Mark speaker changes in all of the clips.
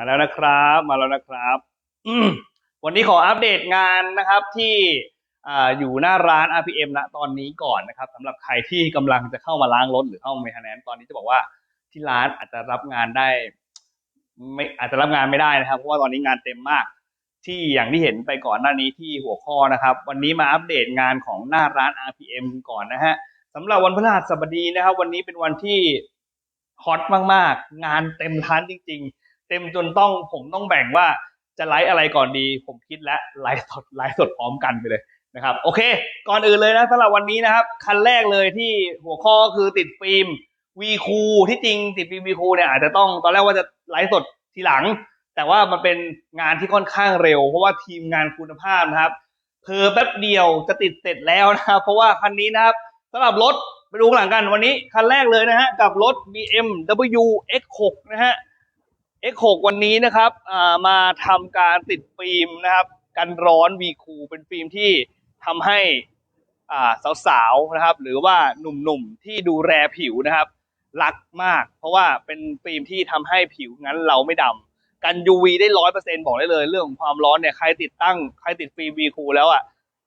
Speaker 1: มาแล้วนะครับ มาแล้วนะครับ วันนี้ขออัปเดตงานนะครับที่ออยู่หน้าร้าน RPM ณตอนนี้ก่อนนะครับสำหรับใครที่กำลังจะเข้ามาล้างรถหรือเข้ามาเมทแนนตอนนี้จะบอกว่าที่ร้านอาจจะรับงานได้ไม่อาจจะรับงานไม่ได้นะครับ เพราะว่าตอนนี้งานเต็มมาก ที่อย่างที่เห็นไปก่อนหน้านี้ที่หัวข้อนะครับ วันนี้มาอัปเดตงานของหน้าร้าน RPM ก่อนนะฮะสำหรับวันพฤหัสบดีนะครับ วันนี้เป็นวันที่ฮอตมากๆ งานเต็มร้านจริง ๆ เต็มจนต้องผมต้องแบ่งว่าจะไลฟ์อะไรก่อนดี ผมคิดแล้วไลฟ์สดไลฟ์สดพร้อมกันไปเลยนะครับ โอเค ก่อนอื่นเลยนะสำหรับวันนี้นะครับ คันแรกเลยที่หัวข้อก็คือติดฟิล์มวีคูที่จริงติดฟิล์มวีคูเนี่ยอาจจะต้องตอนแรกว่าจะไลฟ์สดทีหลัง แต่ว่ามันเป็นงานที่ค่อนข้างเร็ว เพราะว่าทีมงานคุณภาพนะครับเพอแป๊บเดียวจะติดเสร็จแล้วนะครับเพราะว่าคันนี้นะครับสำหรับรถไปดูข้างหลังกันวันนี้คันแรกเลยนะฮะกับรถ BMW X6 นะฮะ X6 วันนี้นะครับมาทำการติดฟิล์มนะครับ กันร้อน V คูเป็นฟิล์มที่ทำให้สาวๆนะครับ หรือว่าหนุ่มๆที่ดูแลผิวนะครับ รักมาก เพราะว่าเป็นฟิล์มที่ทำให้ผิวงั้นเราไม่ดำกัน UV ได้ร้อยเปอร์เซ็นบอกได้เลย เรื่องของความร้อนเนี่ยใครติดตั้งใครติดฟิล์ม V คูแล้วอะ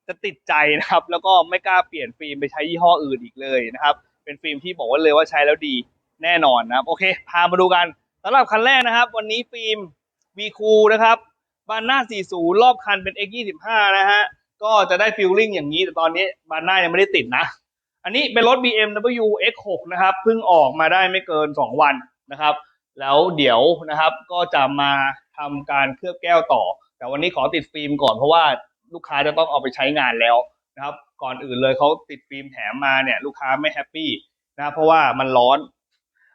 Speaker 1: จะติดใจนะครับ แล้วก็ไม่กล้าเปลี่ยนฟิล์มไปใช้ยี่ห้ออื่นอีกเลยนะครับ เป็นฟิล์มที่บอกว่าเลยว่าใช้แล้วดีแน่นอนนะครับโอเค พามาดูกัน สำหรับคันแรกนะครับ วันนี้ฟิล์ม V คูนะครับบานหน้า 40 รอบคันเป็น X 25 นะฮะ ก็จะได้ฟิลลิ่งอย่างนี้ แต่ตอนนี้บานหน้ายังไม่ได้ติดนะ อันนี้เป็นรถ BMW X6 นะครับ เพิ่งออกมาได้ไม่เกิน 2 วันนะครับ แล้วเดี๋ยวนะครับก็จะมาทำการเคลือบแก้วต่อ แต่วันนี้ขอติดฟิล์มก่อนเพราะว่าลูกค้าจะต้องเอาไปใช้งานแล้วนะครับ ก่อนอื่นเลยเขาติดฟิล์มแถมมาเนี่ยลูกค้าไม่แฮปปี้นะเพราะว่ามันร้อน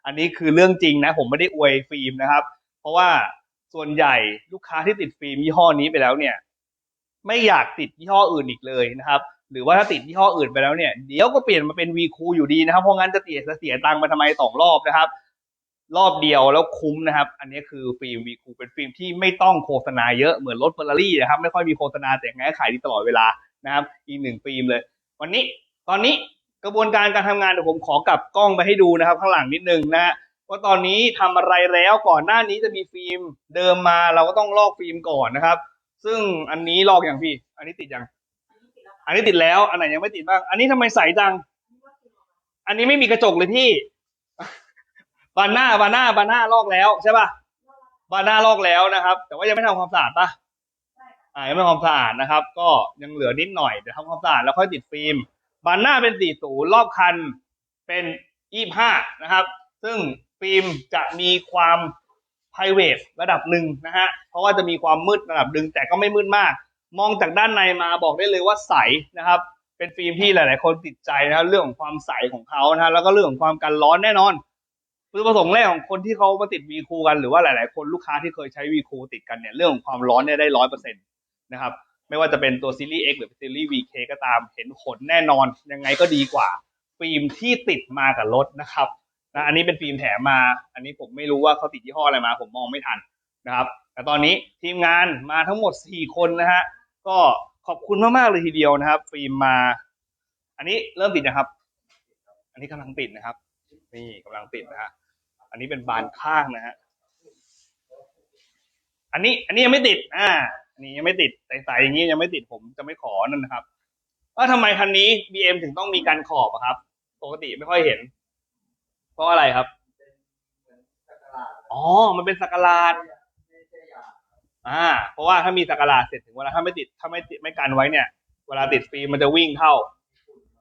Speaker 1: อันนี้คือเรื่องจริงนะ ผมไม่ได้อวยฟิล์มนะครับ เพราะว่าส่วนใหญ่ลูกค้าที่ติดฟิล์มยี่ห้อนี้ไปแล้วเนี่ย ไม่อยากติดยี่ห้ออื่นอีกเลยนะครับ หรือว่าถ้าติดยี่ห้ออื่นไปแล้วเนี่ยเดี๋ยวก็เปลี่ยนมาเป็น V คูอยู่ดีนะครับเพราะงั้นจะเสียเสียตังค์ไปทำไมสองรอบนะครับ รอบเดียวแล้วคุ้มนะครับ อันนี้คือฟิล์ม V คูเป็นฟิล์มที่ไม่ต้องโฆษณาเยอะเหมือนรถเฟอร์รารี่นะครับ ไม่ค่อยมีโฆษณาแต่งไงขายดีตลอดเวลานะครับ อีกหนึ่งฟิล์มเลย วันนี้ตอนนี้ กระบวนการการทำงานเดี๋ยวผมขอกลับกล้องไปให้ดูนะครับ ข้างหลังนิดนึงนะฮะว่าตอนนี้ทำอะไรแล้วก่อนหน้านี้จะมีฟิล์มเดิมมาเราก็ต้องลอกฟิล์มก่อนนะครับ ซึ่งอันนี้ลอกอย่างพี่ อันนี้ติดยัง อันนี้ติดแล้วอันไหนยังไม่ติดบ้าง อันนี้ทำไมใสจัง อันนี้ไม่มีกระจกเลยพี่บานหน้าบานหน้าบานหน้าลอกแล้วใช่ป่ะบานหน้าลอกแล้วนะครับ แต่ว่ายังไม่ทำความสะอาดป่ะอ่ายังไม่ทำความสะอาดนะครับ ก็ยังเหลือนิดหน่อยเดี๋ยวทำความสะอาดแล้วค่อยติดฟิล์ม บานหน้าเป็นสี่ศูรอบคันเป็นยี่ห้านะครับ ซึ่งฟิล์มจะมีความ p r i v a t ระดับหนึ่งนะฮะ เพราะว่าจะมีความมืดระดับหนึ่งแต่ก็ไม่มืดมาก มองจากด้านในมาบอกได้เลยว่าใสนะครับ เป็นฟิล์มที่หลาย ๆ คนติดใจนะครับเรื่องของความใสของเขานะฮะแล้วก็เรื่องของความกันร้อนแน่นอนคือประสงค์แรกของคนที่เขามาติดวีคูกันหรือว่าหลาย ๆ คนลูกค้าที่เคยใช้วีคูติดกันเนี่ยเรื่องของความร้อนเนี่ยได้ร้อยเปอร์เซ็นต์นะครับ ไม่ว่าจะเป็นตัวซีรีส์ X หรือซีรีส์ VK ก็ตามเห็นผลแน่นอนยังไงก็ดีกว่า ฟิล์มที่ติดมากับรถนะครับนะอันนี้เป็นฟิล์มแถมมา อันนี้ผมไม่รู้ว่าเขาติดยี่ห้ออะไรมา ผมมองไม่ทันนะครับ แต่ตอนนี้ทีมงานมาทั้งหมด 4 คนนะฮะก็ขอบคุณมากๆเลยทีเดียวนะครับ ฟิล์มมา อันนี้เริ่มติดนะครับ อันนี้กำลังติดนะครับ นี่กำลังติดนะฮะอันนี้เป็นบานข้างนะฮะอันนี้อันนี้ยังไม่ติด อ่า อันนี้ยังไม่ติดใสๆอย่างนี้ยังไม่ติดผมจะไม่ขอนั่นนะครับว่าทำไมคันนี้ BM ถึงต้องมีการขอบอะครับ ปกติไม่ค่อยเห็น เพราะอะไรครับอ๋อ มันเป็นสักหลาดอ่า เพราะว่าถ้ามีสักหลาดเสร็จถึงเวลาถ้าไม่ติดถ้าไม่ติดไม่กันไว้เนี่ย เวลาติดฟิล์มมันจะวิ่งเข้า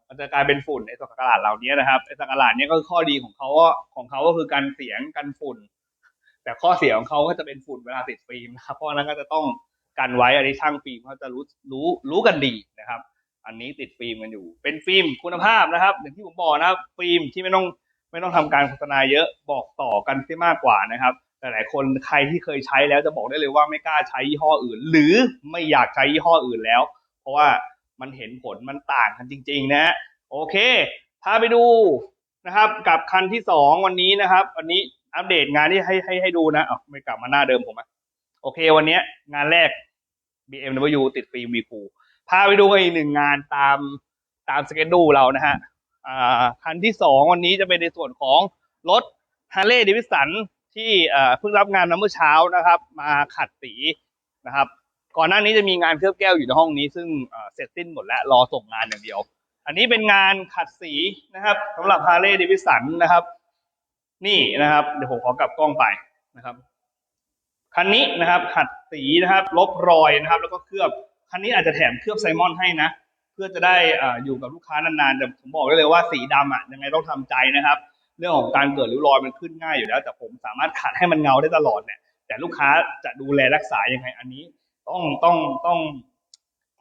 Speaker 1: มันจะกลายเป็นฝุ่นไอ้สักหลาดเหล่านี้นะครับไอ้สักหลาดเนี้ยก็คือข้อดีของเขาก็ของเขาก็คือกันเสียงกันฝุ่น แต่ข้อเสียของเขาก็จะเป็นฝุ่นเวลาติดฟิล์มนะครับเพราะฉะนั้นก็จะต้อง กันไว้อันนี้ช่างฟิล์มเขาจะรู้รู้รู้กันดีนะครับ อันนี้ติดฟิล์มกันอยู่ เป็นฟิล์มคุณภาพนะครับอย่างที่ผมบอกนะครับฟิล์มที่ไม่ต้องไม่ต้องทำการโฆษณาเยอะบอกต่อกันที่มากกว่านะครับหลายๆคนใครที่เคยใช้แล้วจะบอกได้เลยว่าไม่กล้าใช้ยี่ห้ออื่น หรือไม่อยากใช้ยี่ห้ออื่นแล้ว เพราะว่ามันเห็นผลมันต่างกันจริง ๆ นะฮะโอเคพาไปดูนะครับกับคันที่สองวันนี้นะครับ วันนี้อัปเดตงานที่ให้ให้ให้ดูนะเอาไม่กลับมาหน้าเดิมผมอะ โอเควันนี้งานแรก BMW ติดฟิล์มวีคูพาไปดูอีกหนึ่งงานตามตามสเกจดูเรานะฮะคันที่สองวันนี้จะเป็นในส่วนของรถ Harley Davidson ที่เพิ่งรับงานมาเมื่อเช้านะครับ มาขัดสีนะครับ ก่อนหน้านี้จะมีงานเคลือบแก้วอยู่ในห้องนี้ ซึ่งเอ่อเสร็จสิ้นหมดแล้วรอส่งงานอย่างเดียว อันนี้เป็นงานขัดสีนะครับสำหรับฮาร์เลย์ดิวิสันนะครับ นี่นะครับ เดี๋ยวผมขอกลับกล้องไปนะครับ คันนี้นะครับขัดสีนะครับ ลบรอยนะครับ แล้วก็เคลือบคันนี้อาจจะแถมเคลือบไซมอนให้นะ เพื่อจะได้อ่าอยู่กับลูกค้านานๆแต่ผมบอกได้เลยว่าสีดำอะยังไงต้องทำใจนะครับ เรื่องของการเกิดริ้วรอยมันขึ้นง่ายอยู่แล้ว แต่ผมสามารถขัดให้มันเงาได้ตลอดเนี่ยแต่ลูกค้าจะดูแลรักษายังไงอันนี้ ต้องต้องต้อง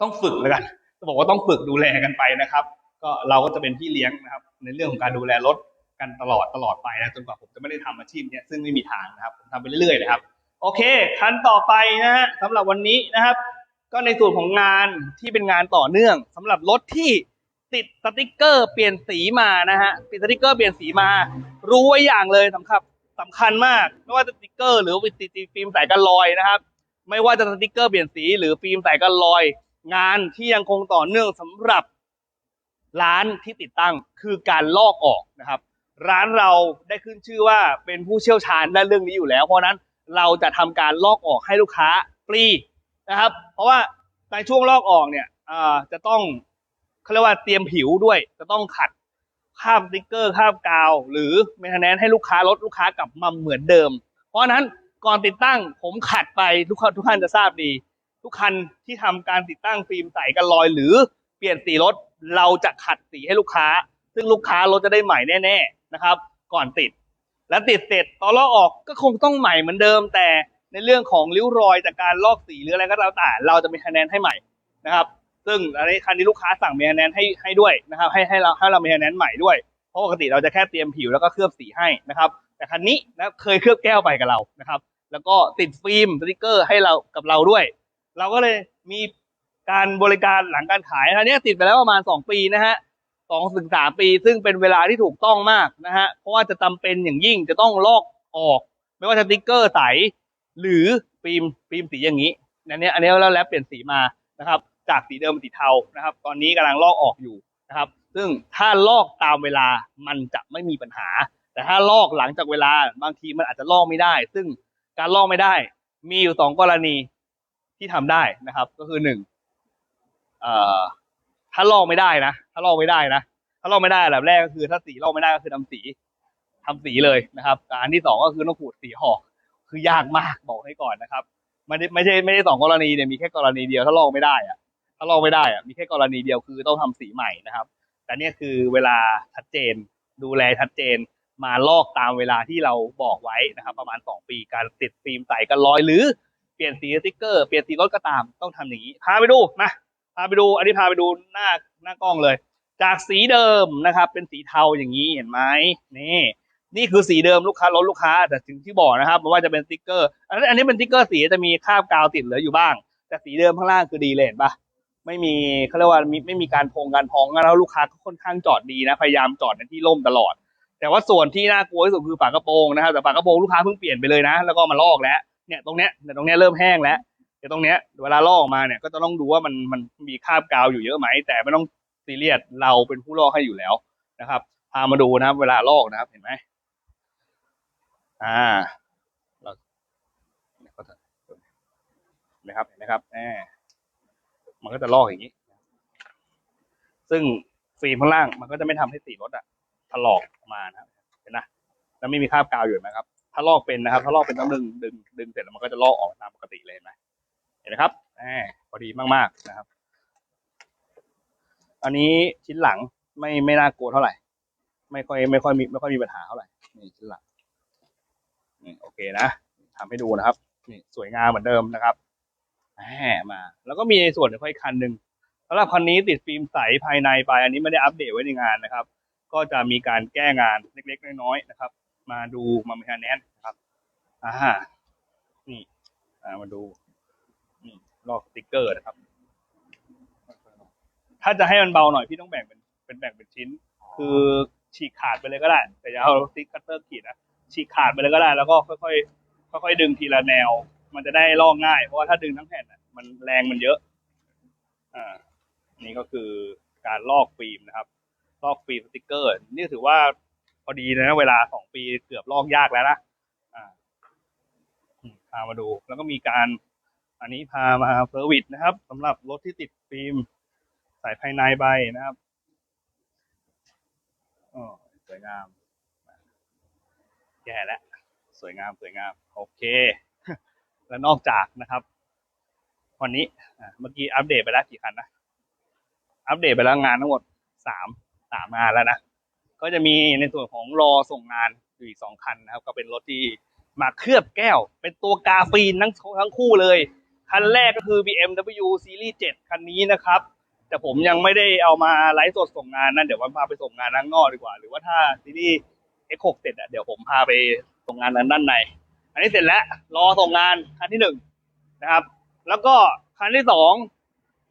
Speaker 1: ต้องฝึกแล้วกันจะบอกว่าต้องฝึกดูแลกันไปนะครับ ก็เราก็จะเป็นพี่เลี้ยงนะครับ ในเรื่องของการดูแลรถกันตลอดตลอดไปนะจนกว่าผมจะไม่ได้ทำอาชีพเนี้ยซึ่งไม่มีทางนะครับผมทำไปเรื่อยๆนะครับ โอเค คันต่อไปนะฮะสำหรับวันนี้นะครับ ก็ในส่วนของงานที่เป็นงานต่อเนื่องสำหรับรถที่ติดสติกเกอร์เปลี่ยนสีมานะฮะติดสติกเกอร์เปลี่ยนสีมา รู้ไว้อย่างเลยสำคัญสำคัญมากไม่ว่าจะสติกเกอร์ หรือติดฟิล์มใส่กันรอยนะครับ ไม่ว่าจะสติกเกอร์เปลี่ยนสี หรือฟิล์มใส่กันรอย งานที่ยังคงต่อเนื่องสำหรับร้านที่ติดตั้งคือการลอกออกนะครับ ร้านเราได้ขึ้นชื่อว่าเป็นผู้เชี่ยวชาญด้านเรื่องนี้อยู่แล้ว เพราะนั้น เราจะทำการลอกออกให้ลูกค้าฟรีนะครับ เพราะว่าในช่วงลอกออกเนี่ยจะต้องเขาเรียกว่าเตรียมผิวด้วย จะต้องขัดคาบสติ๊กเกอร์คาบกาว หรือเมนเทนแนนให้ลูกค้ารถลูกค้ากลับมาเหมือนเดิม เพราะนั้นก่อนติดตั้งผมขัดไปทุกคนทุกท่านจะทราบดี ทุกคันที่ทำการติดตั้งฟิล์มใสกันรอยหรือเปลี่ยนสีรถเราจะขัดสีให้ลูกค้า ซึ่งลูกค้ารถจะได้ใหม่แน่ ๆนะครับ ก่อนติด และติดเสร็จตอนลอกออกก็คงต้องใหม่เหมือนเดิม แต่ในเรื่องของริ้วรอยจากการลอกสีหรืออะไรก็แล้วแต่เราจะมีคะแนนให้ใหม่นะครับ ซึ่งอันนี้คันนี้ลูกค้าสั่งมีคะแนนให้ให้ด้วยนะครับ ให้ให้เราให้เรามีคะแนนใหม่ด้วยเพราะปกติเราจะแค่เตรียมผิวแล้วก็เคลือบสีให้นะครับ แต่คันนี้นะเคยเคลือบแก้วไปกับเรานะครับ แล้วก็ติดฟิล์มสติกเกอร์ให้เรากับเราด้วย เราก็เลยมีการบริการหลังการขายอันนี้ติดไปแล้วประมาณสองปีนะฮะ สองถึงสามปี ซึ่งเป็นเวลาที่ถูกต้องมากนะฮะ เพราะว่าจะจำเป็นอย่างยิ่งจะต้องลอกออก ไม่ว่าจะติ๊กเกอร์ใส หรือฟิล์มฟิล์มสีอย่างนี้อันนี้อันนี้แล้วแล้วเปลี่ยนสีมานะครับ จากสีเดิมเป็นสีเทานะครับ ตอนนี้กำลังลอกออกอยู่นะครับ ซึ่งถ้าลอกตามเวลามันจะไม่มีปัญหา แต่ถ้าลอกหลังจากเวลาบางทีมันอาจจะลอกไม่ได้ ซึ่งการลอกไม่ได้ มีอยู่สองกรณีที่ทำได้นะครับ ก็คือหนึ่งเอ่อ ถ้าลอกไม่ได้นะถ้าลอกไม่ได้นะถ้าลอกไม่ได้อันดับแรกก็คือ ถ้าสีลอกไม่ได้ก็คือทำสีทำสีเลยนะครับอันที่สองก็คือต้องขูดสีออกคือยากมากบอกให้ก่อนนะครับไม่ได้ไม่ใช่ไม่ได้สองกรณีเนี่ยมีแค่กรณีเดียวถ้าลอกไม่ได้อะถ้าลอกไม่ได้อะมีแค่กรณีเดียวคือต้องทำสีใหม่นะครับ แต่เนี่ยคือเวลาชัดเจน ดูแลชัดเจน มาลอกตามเวลาที่เราบอกไว้นะครับ ประมาณสองปีการติดฟิล์มใส่กันรอยหรือเปลี่ยนสีสติ๊กเกอร์เปลี่ยนสีรถก็ตามต้องทำอย่างนี้พาไปดูนะ พาไปดูอันนี้พาไปดูหน้าหน้ากล้องเลย จากสีเดิมนะครับ เป็นสีเทาอย่างนี้เห็นไหมนี่นี่คือสีเดิมลูกค้ารถลูกค้า แต่ถึงที่บอกนะครับว่าจะเป็นสติ๊กเกอร์อันนี้อันนี้เป็นสติ๊กเกอร์สีจะมีคราบกาวติดเหลืออยู่บ้าง แต่สีเดิมข้างล่างคือดีเลยเห็นปะไม่มีเขาเรียกว่ามีไม่มีการพงการพองแล้วลูกค้าก็ค่อนข้างจอดดีนะพยายามจอดในที่ร่มตลอด แต่ว่าส่วนที่น่ากลัวที่สุดคือฝากระโปรงนะครับแต่ฝากระโปรงลูกค้าเพิ่งเปลี่ยนไปเลยนะ แล้วก็มาลอกแล้วเนี่ยตรงเนี้ยเนี่ตรงเนี้ยเริ่มแห้งแล้ว ตรงเนี้ยเวลาลอกออกมาเนี่ยก็จะต้องดูว่ามันมันมีคราบกาวอยู่เยอะไหม แต่ไม่ต้องซีเรียสเราเป็นผู้ลอกให้อยู่แล้วนะครับ พามาดูนะครับ เวลาลอกนะครับเห็นไหมอ่าเราเนี่ยก็จะนไหมครับเห็นไหมครับแหมมันก็จะลอกอย่างนี้ ซึ่งฟิล์มข้างล่างมันก็จะไม่ทำให้สีรถอะถลอกออกมานะครับเห็นนะแล้วไม่มีคราบกาวอยู่นะครับ ถ้าลอกเป็นนะครับ ถ้าลอกเป็นต้องดึงดึงดึงเสร็จแล้วมันก็จะลอกออกตามปกติเลยนไหม เห็นไหมครับแหมพอดีมากๆนะครับ อันนี้ชิ้นหลังไม่ไม่น่ากลัวเท่าไหร่ ไม่ค่อยไม่ค่อยมีไม่ค่อยมีปัญหาเท่าไหร่นี่ชิ้นหลังนี่โอเคนะทำให้ดูนะครับนี่สวยงามเหมือนเดิมนะครับแหมมา แล้วก็มีในส่วนของอีกคันหนึ่งสำหรับคันนี้ติดฟิล์มใสภายในไป อันนี้ไม่ได้อัปเดตไว้ในงานนะครับ ก็จะมีการแก้งานเล็กๆน้อยๆนะครับ มาดูมาเมคาแนนนะครับอ่านี่มาดู ลอกสติกเกอร์นะครับ ถ้าจะให้มันเบาหน่อยพี่ต้องแบ่งเป็นเป็นแบ่งเป็นชิ้น คือฉีกขาดไปเลยก็ได้ แต่อย่าเอาสติ๊กคัตเตอร์ขีดนะฉีกขาดไปเลยก็ได้ แล้วก็ค่อยๆค่อยๆดึงทีละแนว มันจะได้ลอกง่าย เพราะว่าถ้าดึงทั้งแผ่นน่ะมันแรงมันเยอะ อ่า นี่ก็คือการลอกฟิล์มนะครับ ลอกฟิล์มสติกเกอร์ นี่ถือว่าพอดีนะ เวลาสองปีเกือบลอกยากแล้วนะ อ่าพามาดู แล้วก็มีการ อันนี้พามาเซอร์วิสนะครับสำหรับรถที่ติดฟิล์มใส่ภายในใบนะครับอ๋อสวยงาม แย่แล้วสวยงามสวยงาม โอเค และนอกจากนะครับ วันนี้เมื่อกี้อัปเดตไปแล้วกี่คันนะอัปเดตไปแล้วงานทั้งหมดสามสามงานแล้วนะ ก็จะมีในส่วนของรอส่งงานอยู่อีกสองคันนะครับ ก็เป็นรถที่มาเคลือบแก้ว เป็นตัวกาฟีนทั้งทั้งคู่เลย คันแรกก็คือ BMW Series 7 คันนี้นะครับ แต่ผมยังไม่ได้เอามาไลฟ์สดส่งงานนะเดี๋ยววันพาไปส่งงานข้างนอกดีกว่า หรือว่าถ้าซีรีส์ X6 เสร็จอะเดี๋ยวผมพาไปส่งงานทางด้านใน อันนี้เสร็จแล้วรอส่งงานคันที่หนึ่งนะครับ แล้วก็คันที่สอง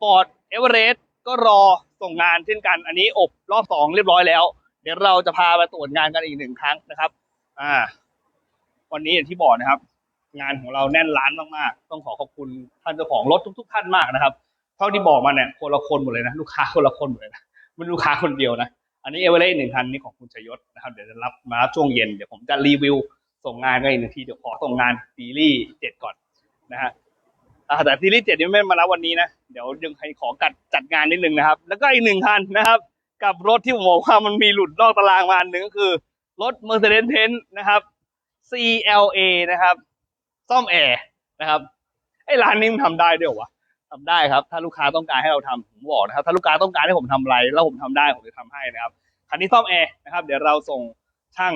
Speaker 1: Ford Everest ก็รอส่งงานเช่นกัน อันนี้อบรอบสองเรียบร้อยแล้ว เดี๋ยวเราจะพาไปตรวจงานกันอีกหนึ่งครั้งนะครับ อ่า วันนี้อย่างที่บอกนะครับ งานของเราแน่นร้านมากๆ ต้องขอขอบคุณท่านเจ้าของรถทุก ๆ ท่านมากนะครับเท่าที่บอกมาเนี่ยคนละคนหมดเลยนะลูกค้าคนละคนหมดเลยนะม่ใช่ลูกค้าคนเดียวนะอันนี้เอเวอเรสต์หนึ่งคันนี้ของคุณชยศนะครับเดี๋ยวจะรับมาช่วงเย็นเดี๋ยวผมจะรีวิวส่งงานกันอีกหนึ่งทีเดี๋ยวขอส่งงานซีรีส์เจ็ดก่อนนะฮะแต่ซีรีส์เจ็ดนี่ไม่มารับวันนี้นะเดี๋ยวยังให้ขอกัดจัดงานนิดนึงนะครับ แล้วก็อีกหนึ่งคันนะครับ กับรถที่ผมบอกว่ามันมีหลุดนอกตารางมาอันหนึ่งก็คือรถ Mercedes-Benz นะครับ CLA นะครับ ซ่อมแอร์นะครับไอ้ร้านนี้มันทำได้ด้วยวะทำได้ครับ ถ้าลูกค้าต้องการให้เราทำผมบอกนะครับ ถ้าลูกค้าต้องการให้ผมทำอะไร แล้วผมทำได้ผมจะทำให้นะครับคันนี้ซ่อมแอร์นะครับ เดี๋ยวเราส่งช่าง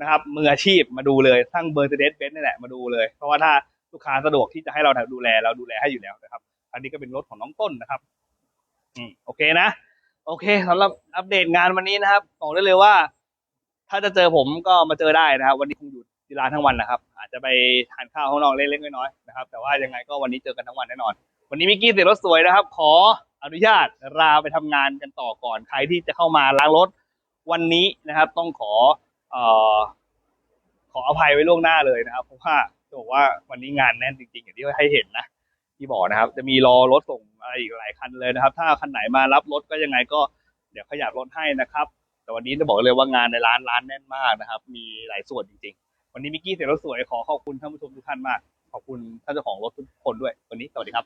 Speaker 1: นะครับมืออาชีพมาดูเลยช่างเบอร์เดสเบนนี่แหละมาดูเลย เพราะว่าถ้าลูกค้าสะดวกที่จะให้เราดูแลเราดูแลให้อยู่แล้วนะครับอันนี้ก็เป็นรถของน้องต้นนะครับอืมโอเคนะ โอเคสำหรับอัปเดตงานวันนี้นะครับบอกได้เลยว่า ถ้าจะเจอผมก็มาเจอได้นะครับ วันนี้คงอยู่ ที่ร้านทั้งวันนะครับ อาจจะไปทานข้าวข้างนอกเล็กๆน้อยๆนะครับ แต่ว่ายังไงก็วันนี้เจอกันทั้งวันแน่นอน วันนี้มิกกี้เสียรถสวยนะครับ ขออนุญาตลาไปทำงานกันต่อก่อนใครที่จะเข้ามาล้างรถวันนี้นะครับ ต้องขอเอ่อขออภัยไว้ล่วงหน้าเลยนะครับ เพราะว่าจะบอกว่าวันนี้งานแน่นจริงๆอย่างที่ให้เห็นนะที่บอกนะครับ จะมีรอรถส่งอะไรอีกหลายคันเลยนะครับ ถ้าคันไหนมารับรถก็ยังไงก็เดี๋ยวขยับรถให้นะครับ แต่วันนี้จะบอกเลยว่างานในร้านร้านแน่นมากนะครับ มีหลายส่วนจริงๆ วันนี้มิกกี้เสียรถสวยขอขอบคุณท่านผู้ชมทุกท่านมาก ขอบคุณท่านเจ้าของรถทุกคนด้วย วันนี้สวัสดีครับ